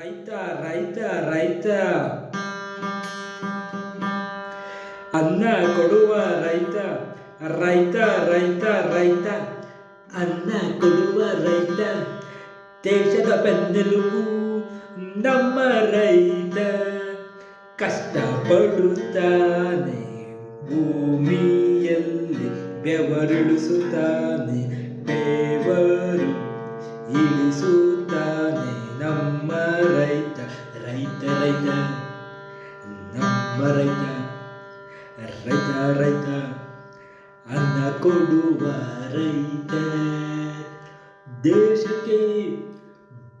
ರೈತ ರೈತ ರೈತ. ಅನ್ನ ಕೊಡುವ ರೈತ ರೈತ ರೈತ ರೈತ. ಅನ್ನ ಕೊಡುವ ರೈತ, ದೇಶದ ಬೆನ್ನೆಲುಬು ನಮ್ಮ ರೈತ. ಕಷ್ಟಪಡುತ್ತಾನೆ, ಭೂಮಿಯಲ್ಲಿ ಬೆವರಿಳಿಸುತ್ತಾನೆ ಬೆವರು ಇಳಿಸುತ್ತಾನೆ ನಮ್ಮ ರೈತ ರೈತ ರೈತ, ನಮ್ಮ ರೈತ ರೈತ ರೈತ, ಅನ್ನ ಕೊಡುವ ರೈತ. ದೇಶಕ್ಕೆ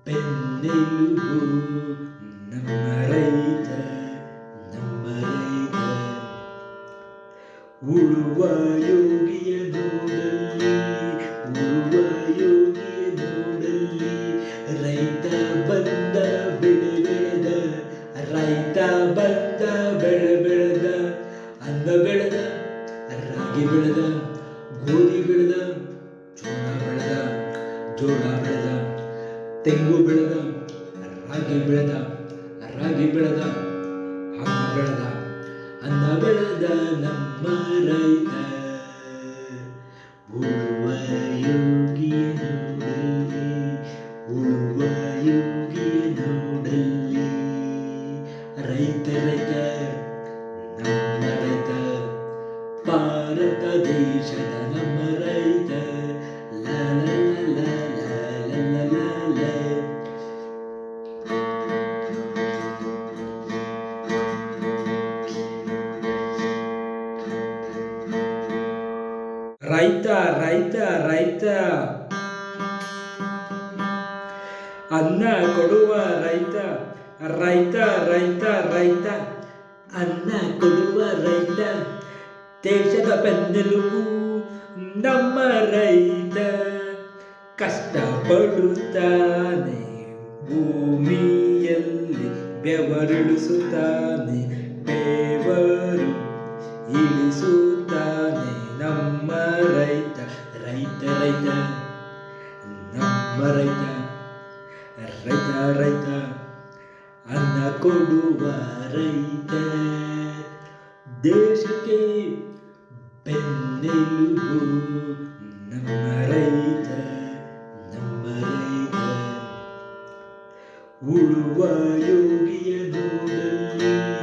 ಬೆನ್ನೆಲುಬು ನಮ್ಮ ರೈತ ನಮ್ಮ ರೈತ. ಉಳುವ ಯೋಗಿಯ ದೂರ ಉಳುವ ಯೋಗಿಯ ರೈತ ಭತ್ತ ಬೆಳೆ ಬೆಳೆದ, ಅನ್ನ ಬೆಳೆದ, ರಾಗಿ ಬೆಳೆದ, ಗೋಧಿ ಬೆಳೆದ ಜೋಳ ಬೆಳೆದ ಜೋಳ ಬೆಳೆದ, ತೆಂಗು ಬೆಳೆದ, ರಾಗಿ ಬೆಳೆದ ರಾಗಿ ಬೆಳೆದ, ಅನ್ನ ಬೆಳೆದ. ಅನ್ನ ಬೆಳೆದ ನಮ್ಮ ರೈತ. தைத்தழைக்க நம் நடத்த பாரத தேசத நம்மரைத்த ரைத்தா ரைத்தா ரைத்தா. அண்ணா கொடுவா ரைத்தா. ರೈತ ರೈತ ರೈತ, ಅನ್ನ ಕೊಡುವ ರೈತ, ದೇಶದ ಬೆನ್ನೆಲುಬು, ನಮ್ಮ ರೈತ ಕಷ್ಟಪಡುತ್ತಾನೆ, ಭೂಮಿಯಲ್ಲಿ ಬೆವರಿಳಿಸುತ್ತಾನೆ, ಬೆವರು ಇಳಿಸುತ್ತಾನೆ, ನಮ್ಮ ರೈತ ರೈತ ರೈತ, ನಮ್ಮ ರೈತ ರೈತ ರೈತ. ಅನ್ನ ಕೊಡುವ ರೈತ ದೇಶಕ್ಕೆ ಬೆನ್ನೆಲುಬು ನಮ್ಮ ರೈತ ನಮ್ಮ ರೈತ ಉಳುವ ಯೋಗಿಯ ನೋಡಲ್ಲಿ ಉಳುವ ಯೋಗಿಯ